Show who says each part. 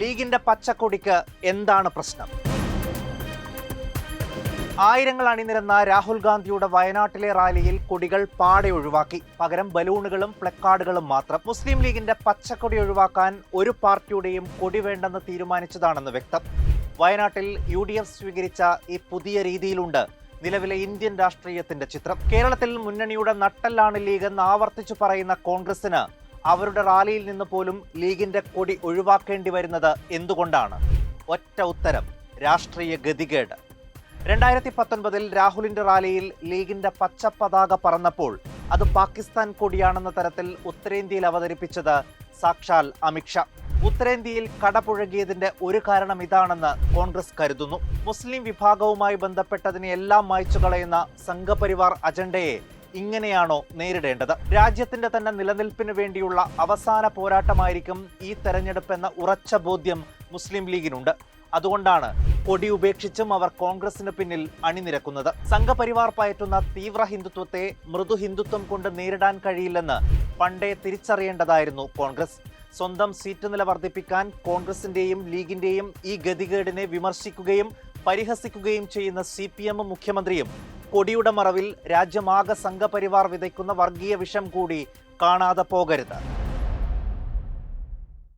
Speaker 1: ലീഗിന്റെ പച്ചക്കൊടിക്ക് എന്താണ് പ്രശ്നം? ആയിരങ്ങൾ അണിനിരന്ന രാഹുൽ ഗാന്ധിയുടെ വയനാട്ടിലെ റാലിയിൽ കൊടികൾ പാടെ ഒഴിവാക്കി. പകരം ബലൂണുകളും പ്ലക്കാർഡുകളും മാത്രം. മുസ്ലിം ലീഗിന്റെ പച്ചക്കൊടി ഒഴിവാക്കാൻ ഒരു പാർട്ടിയുടെയും കൊടി വേണ്ടെന്ന് തീരുമാനിച്ചതാണെന്ന് വ്യക്തം. വയനാട്ടിൽ യു ഡി എഫ് സ്വീകരിച്ച ഈ പുതിയ രീതിയിലുണ്ട് നിലവിലെ ഇന്ത്യൻ രാഷ്ട്രീയത്തിന്റെ ചിത്രം. കേരളത്തിൽ മുന്നണിയുടെ നട്ടെല്ലാണ് ലീഗ് എന്ന് ആവർത്തിച്ചു പറയുന്ന കോൺഗ്രസിന് അവരുടെ റാലിയിൽ നിന്ന് പോലും ലീഗിന്റെ കൊടി ഒഴിവാക്കേണ്ടി വരുന്നത് എന്തുകൊണ്ടാണ്? ഒറ്റ ഉത്തരം രാഷ്ട്രീയ ഗതികേട്. രണ്ടായിരത്തി പത്തൊൻപതിൽ രാഹുലിന്റെ റാലിയിൽ ലീഗിന്റെ പച്ച പതാക പറന്നപ്പോൾ അത് പാകിസ്ഥാൻ കൊടിയാണെന്ന തരത്തിൽ ഉത്തരേന്ത്യയിൽ അവതരിപ്പിച്ചത് സാക്ഷാൽ അമിത്ഷാ ഉത്തരേന്ത്യയിൽ കടപുഴകിയതിന്റെ ഒരു കാരണം ഇതാണെന്ന് കോൺഗ്രസ് കരുതുന്നു. മുസ്ലിം വിഭാഗവുമായി ബന്ധപ്പെട്ടതിനെ എല്ലാം മായ്ച്ചു കളയുന്ന സംഘപരിവാർ അജണ്ടയെ ഇങ്ങനെയാണോ നേരിടേണ്ടത്? രാജ്യത്തിന്റെ തന്നെ നിലനിൽപ്പിന് വേണ്ടിയുള്ള അവസാന പോരാട്ടമായിരിക്കും ഈ തെരഞ്ഞെടുപ്പ് എന്ന ഉറച്ച ബോധ്യം മുസ്ലിം ലീഗിനുണ്ട്. അതുകൊണ്ടാണ് കൊടി ഉപേക്ഷിച്ചും അവർ കോൺഗ്രസിന് പിന്നിൽ അണിനിരക്കുന്നത്. സംഘപരിവാർ പയറ്റുന്ന തീവ്ര ഹിന്ദുത്വത്തെ മൃദു ഹിന്ദുത്വം കൊണ്ട് നേരിടാൻ കഴിയില്ലെന്ന് പണ്ടേ തിരിച്ചറിയേണ്ടതായിരുന്നു കോൺഗ്രസ്. സ്വന്തം സീറ്റ് നില വർദ്ധിപ്പിക്കാൻ കോൺഗ്രസിന്റെയും ലീഗിന്റെയും ഈ ഗതികേടിനെ വിമർശിക്കുകയും പരിഹസിക്കുകയും ചെയ്യുന്ന സി പി എമ്മും മുഖ്യമന്ത്രിയും കൊടിയുടെ മറവിൽ രാജ്യമാകെ സംഘപരിവാർ വിതയ്ക്കുന്ന വർഗീയ വിഷം കൂടി കാണാതെ പോകരുത്.